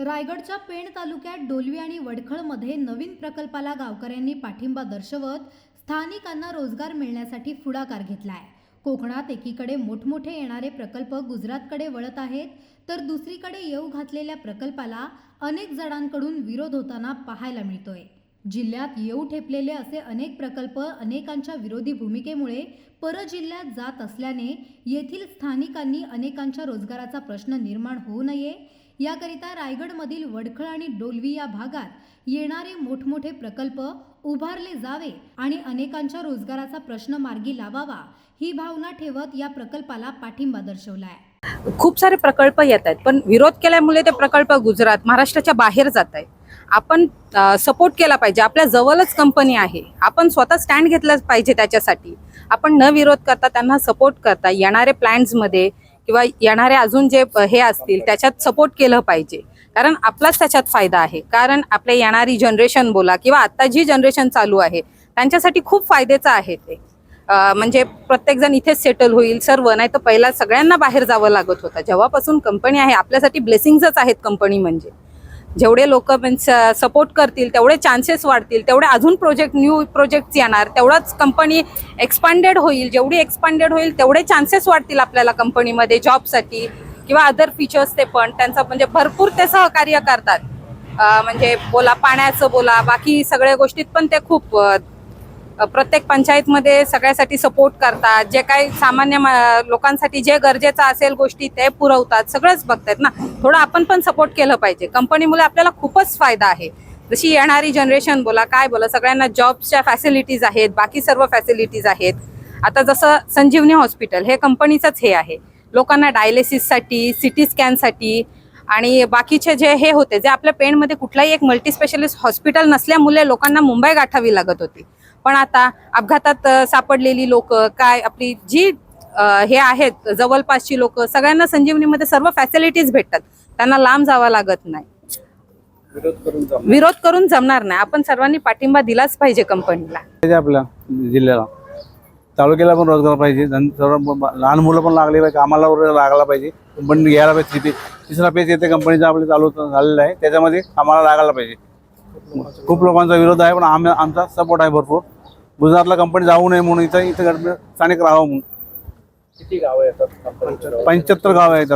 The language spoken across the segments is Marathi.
रायगडच्या पेण तालुक्यात डोलवी आणि वडखळमध्ये नवीन प्रकल्पाला गावकऱ्यांनी पाठिंबा दर्शवत स्थानिकांना रोजगार मिळण्यासाठी पुढाकार घेतलाय. कोकणात एकीकडे मोठमोठे येणारे प्रकल्प गुजरातकडे वळत आहेत तर दुसरीकडे येऊ घातलेल्या प्रकल्पाला अनेक जणांकडून विरोध होताना पाहायला मिळतोय. जिल्ह्यात येऊ ठेपलेले असे अनेक प्रकल्प अनेकांच्या विरोधी भूमिकेमुळे परजिल्ह्यात जात असल्याने येथील स्थानिकांनी अनेकांच्या रोजगाराचा प्रश्न निर्माण होऊ नये याकरिता रायगडमधील वडखळ आणि डोलवी या भागात येणारे मोठमोठे प्रकल्प उभारले जावे आणि अनेकांच्या रोजगाराचा प्रश्न मार्गी लावावा ही भावना ठेवत या प्रकल्पाला पाठिंबा दर्शवलाय. खूप सारे प्रकल्प येत आहेत पण विरोध केल्यामुळे ते प्रकल्प गुजरात महाराष्ट्राच्या बाहेर जात आहेत. आपण सपोर्ट केला पाहिजे. आपल्या जवळच कंपनी आहे. आपण स्वतः स्टँड घेतलं पाहिजे त्याच्यासाठी. आपण न विरोध करता त्यांना सपोर्ट करता येणारे प्लॅन्समध्ये किंवा येणारे अजून जे हे असतील त्याच्यात सपोर्ट केलं पाहिजे. कारण आपलाच त्याच्यात फायदा आहे. कारण आपल्या येणारी जनरेशन बोला किंवा आता जी जनरेशन चालू आहे त्यांच्यासाठी खूप फायद्याचं आहे ते. म्हणजे प्रत्येकजण इथेच सेटल होईल सर्व. नाही तर पहिला सगळ्यांना बाहेर जावं लागत होतं. जेव्हापासून कंपनी आहे आपल्यासाठी ब्लेसिंगच आहेत कंपनी म्हणजे. जेवढे लोक सपोर्ट करतील तेवढे चान्सेस वाढतील तेवढे अजून प्रोजेक्ट न्यू प्रोजेक्ट येणार तेवढाच कंपनी एक्सपांडेड होईल जेवढी एक्सपांडेड होईल तेवढे चान्सेस वाढतील आपल्याला कंपनीमध्ये जॉबसाठी किंवा अदर फीचर्स ते पण. त्यांचं म्हणजे भरपूर ते सहकार्य करतात. म्हणजे बोला पाण्याचं बोला बाकी सगळ्या गोष्टीत पण ते खूप प्रत्येक पंचायतमध्ये सगळ्यासाठी सपोर्ट करतात. जे काही सामान्य लोकांसाठी जे गरजेचं असेल गोष्टी ते पुरवतात. सगळंच बघतात ना. थोडं आपण पण सपोर्ट केलं पाहिजे. कंपनीमुळे आपल्याला खूपच फायदा आहे. जशी येणारी जनरेशन बोला काय बोला सगळ्यांना जॉबच्या फॅसिलिटीज आहेत बाकी सर्व फॅसिलिटीज आहेत. आता जसं संजीवनी हॉस्पिटल हे कंपनीचंच हे आहे. लोकांना डायलिसिससाठी सिटी स्कॅनसाठी आणि बाकीचे जे हे होते जे आपल्या पेणमध्ये कुठलाही एक मल्टी स्पेशलिस्ट हॉस्पिटल नसल्यामुळे लोकांना मुंबई गाठावी लागत होती. पण आता अपघातात सापडलेली लोक काय आपली जी हे आहेत जवळपासची लोक सगळ्यांना संजीवनीमध्ये सर्व फॅसिलिटीज भेटतात. त्यांना लांब जावं लागत नाही. विरोध करून जा विरोध करून जमणार नाही. आपण सर्वांनी पाठिंबा दिलाच पाहिजे कंपनीला आपल्या जिल्ह्याला. तालुक्याला पण रोजगार पाहिजे. लहान मुलं पण लागले पाहिजे कामाला वगैरे लागला पाहिजे. कंपनी घ्यायला पाहिजे तिथे. तिसरा पेज येते कंपनीचा आपले चालू झालेला आहे. त्याच्यामध्ये कामाला लागायला पाहिजे. खूप लोकांचा विरोध आहे पण आम्ही आमचा सपोर्ट आहे भरपूर. गुजरातला कंपनी जाऊ नये म्हणून इथं इथं गडबड स्थानिक राहावं म्हणून. किती गावं येतात पंच्याहत्तर गाव आहेत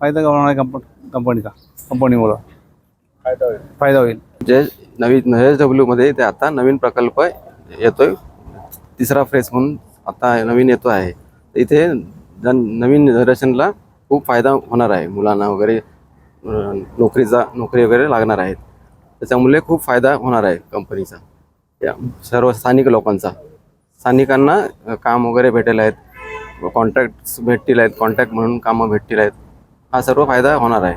फायदा होणार आहे कंपनी कंपनीचा कंपनीमुळं फायदा होईल. फायदा होईल. जे नवीन एस डब्ल्यूमध्ये ते आता नवीन प्रकल्प येतोय. तिसरा फ्रेस म्हणून आता नवीन येतो आहे. इथे जन नवीन जनरेशनला खूप फायदा होणार आहे. मुलांना वगैरे नोकरीचा नोकरी वगैरे लागणार आहेत. त्याच्यामुळे खूप फायदा होणार आहे कंपनीचा. या सर्व स्थानिक लोकांचा. स्थानिकांना काम वगैरे भेटेल आहेत. कॉन्ट्रॅक्ट्स भेटतील आहेत कॉन्ट्रॅक्ट म्हणून कामं भेटतील आहेत. हा सर्व फायदा होणार आहे.